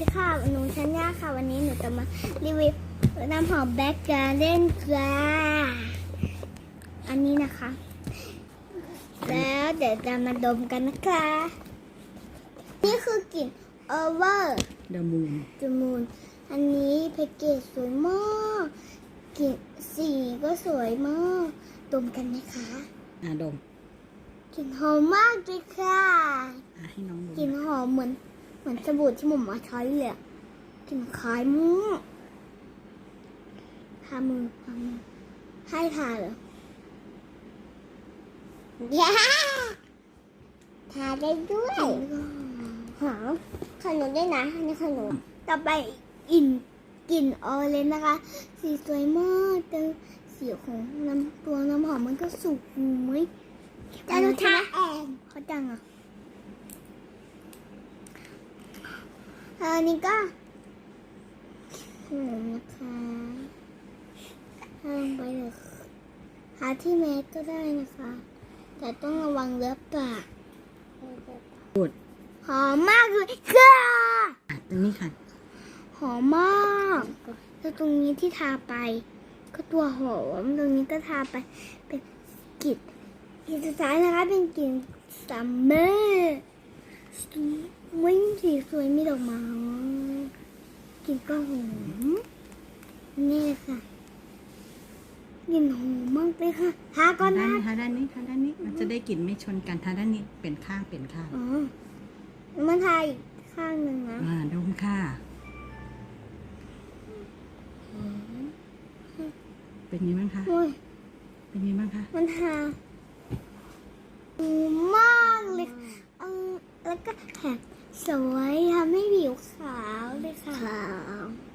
ดีค่ะ หนูชัญญาค่ะ วันนี้หนูจะมารีวิวน้ำหอมแบล็กการ์เด้นจ้า อันนี้นะคะ แล้วเดี๋ยวจะมาดมกันนะคะ นี่คือกลิ่นเอเวอร์เดอะมูนจมูนอันนี้แพ็กเกจสวยมาก กลิ่นสีก็สวยมาก ดมกันไหมคะ อะดม กลิ่นหอมมากเลยค่ะอะ ให้น้องดมกลิ่นหอมเหมือน เหมือนสบู่ที่หม่อมมาใช้เลยอะกลิ่นคล้ายมากทามือทามือให้ทาเหรอย่าทาได้ด้วยหอมขนมด้วยนะอันนี้ขนมต่อไปอินกลิ่นออเรนจ์นะคะ สีสวยมากแต่สีของน้ำตัวน้ำหอมมันก็สุกไหมแต่เราทาเองเขาจังอะ อันนี้ก็ขนมนะคะทางไปเลยหาที่แมสก็ได้นะคะ แต่ต้องระวังเลือบปากพูดหอมมากเลยค่ะตรงนี้ค่ะ หอมมากแล้วตรงนี้ที่ทาไป ก็ตัวหอมตรงนี้ก็ทาไปเป็นกลิ่นกลิ่นสุดท้ายนะคะเป็นกลิ่นซัมเมอร์ วิ่งสีสวยมีดอกไม้กลิ่นก็หอมนี่ค่ะกลิ่นหอมมากเลยค่ะทาก่อนด้านะนทาด้านนี้ทาด้านนี้ มันจะได้กลิ่นไม่ชนกันทาด้านนี้เป็นข้างเป็นข้างอ๋อมันทาอีกข้างหนึ่งนะอ่าดมค่ะเป็นยังไงบ้างคะเป็นยังไงบ้างคะมันหาดีมาก แล้วก็แถมสวยทำให้ผิวขาวเลยค่ะ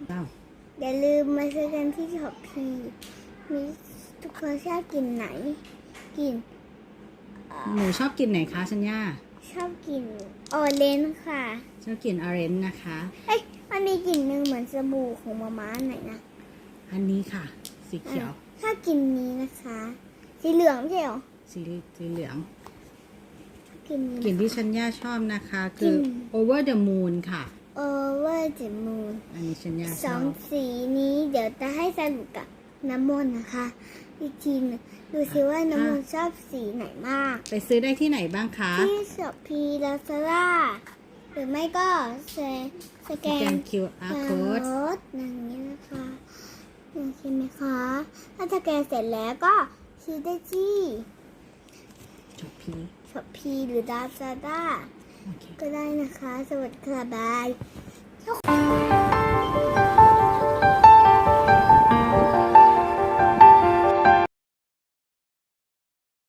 เจ้าอย่าลืมมาซื้อกันที่ช็อปพีมีทุกคนชอบกินไหน กินเอ่อหนูชอบกลิ่นไหนคะชัญญาชอบกินออเรนจ์ค่ะ ชอบกลิ่นออเรนจ์นะคะ เอ้ยมันมีกลิ่นหนึ่งเหมือนสบู่ของมาม่าไหนนะอันนี้ค่ะ สีเขียว ถ้ากินนี้นะคะ สีเหลืองไม่ใช่เหรอสีสีเหลือง กินนี้กลิ่นที่ชัญญาชอบนะคะ คือ กลิ่น over the moon ค่ะโอเวอร์เจมูนอันนี้ชัญญาสชอองบสีนี้เดี๋ยวจะให้สรุปกับน้ำมนต์นะคะ อีกทีหนึงดูสิว่าน้ำมนต์ชอบสีไหนมาก ไปซื้อได้ที่ไหนบ้างคะ ที่สพีลาซาร่าหรือไม่ก็สสสแกแกนน QR code ดอย่างนี้นะคะโอเคไหมคะ ถ้าสแกนเสร็จแล้วก็ซื้อได้ที่ จบพี สพีหรือดาซาด้าก็ได้นะคะ สวัสดีค่ะบาย